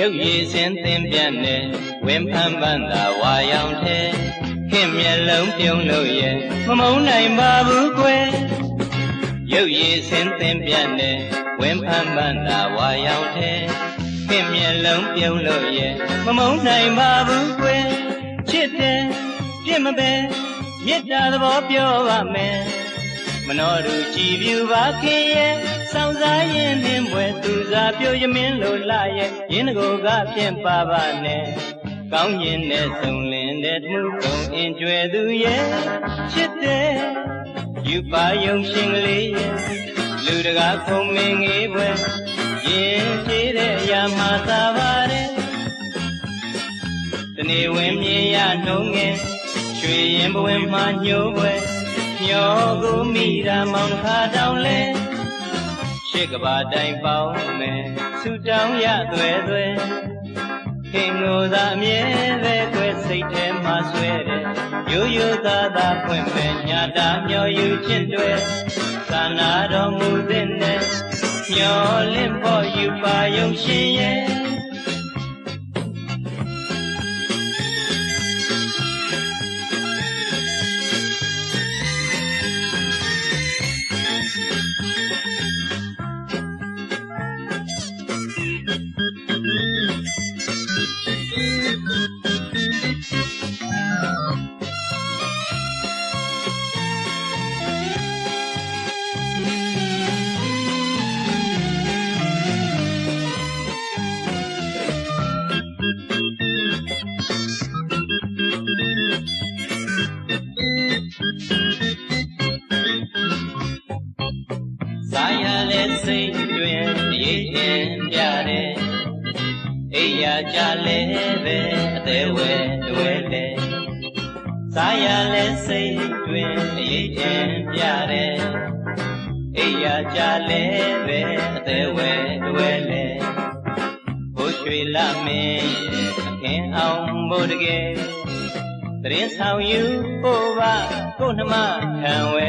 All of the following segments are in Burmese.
ရုပ်ရည်စင်သင်ပြတ်နေဝင်းဖန်ပန်းသာဝါရောင်ထဲခင်မျက်လုံးပြုံးလို့ရဲ့မမုန်းနိုင်ပါဘူးကွယ်ရုပ်ရည်စင်သင်ပြတ်နေဝင်းဖန်ပန်းသာဝါရောင်ထဲခင်မျက်လုံးပြုံးလို့ရဲ့မမုန်းနိုင်ပါဘူးကွယ်ချစ်တယ်ပြစ်မပဲမေတ္တာသဘောပြောပါမယ် မနောတူကြည်ပြူပါခင်ရဲ့စောင်းစားရင်နှင်းပွဲသူစားပြိုရမင်းလိုလာရဲ့ရင်းကိုကဖြင့်ပါပါနဲ့ကောင်းရင်နဲ့ဆုံလင်းတဲ့မှုကုန်အင်ကျွဲသူရဲ့ချစ်တဲ့ယူပါယုံရှင်ကလေးရဲ့လူတကာခုံမင်းငေးပွဲရင်ကြည်တဲ့အရာမှသာပါတယ်တနေ့ဝင်မြင်ရနှုံးငယ်ရွှေရင်ဘဝင်မှညှိုးပွဲ မျောကိုမိတာမောင်ခါတောင်းလဲရှစ်ကဘာတိုင်ပေါင်းမယ်ဆူတောင်းရသွဲသွဲခင်ကိုသာအမြဲပဲကွယ်စိတ်ထဲမှာဆွဲတယ်ရိုးရိုးသားသားဖွင့်ပဲညာတာမျောယူချင်းတွေသာနာတော်မူတဲ့နဲ့မျောလင့်ဖို့ယူပါယုံရှင်ရဲ့ စာရလဲစိတ်တွင်ရေးတင်ပြတယ်အိယာကြလဲပဲအသေးဝဲတွဲလဲစာရလဲစိတ်တွင်ရေးတင်ပြတယ်အိယာကြလဲပဲအသေးဝဲတွဲလဲဘိုးရွှေလာမင်းအခင်းအောင်ဘိုးတကယ်တရင်ဆောင်ယူဖို့ပါကိုနှမခံဝဲ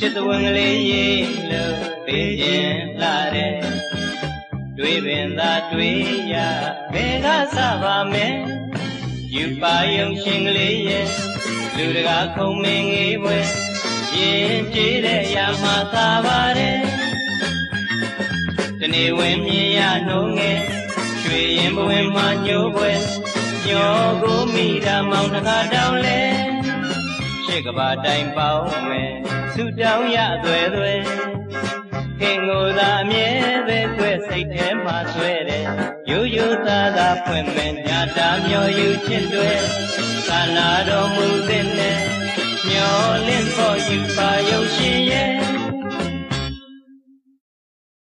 ချစ်တဝင်ကလေးရေးလို့ပေးခြင်းလာတဲ့တွေးပင်သာတွေးရဘယ်ကစပါမယ်ယူပါယုံရှင်ကလေးရဲ့လူတကာခုံမင်းငေးပွဲရင်ကြည်တဲ့ရာမှာသာပါတယ်တနေ့ဝင်မြင်ရနှုံးငယ်ရွှေရင်ဘဝင်မှာညိုးပွဲညောကိုမိတာမောင်တကားတောင်းလဲရှစ် ကဘာတိုင်ပေါင်းမယ်ဆူတောင်းရသွဲသွဲခင်ကိုသာအမြဲပဲခွဲစိတ်ထဲမှာဆွဲတယ်ရိုးရိုးသားသားဖွင့်မယ်ညာတာမျောယူချင်းတွေသာနာတော်မူတဲ့နဲ့မျောလင့်ဖို့ယူပါယုံရှင်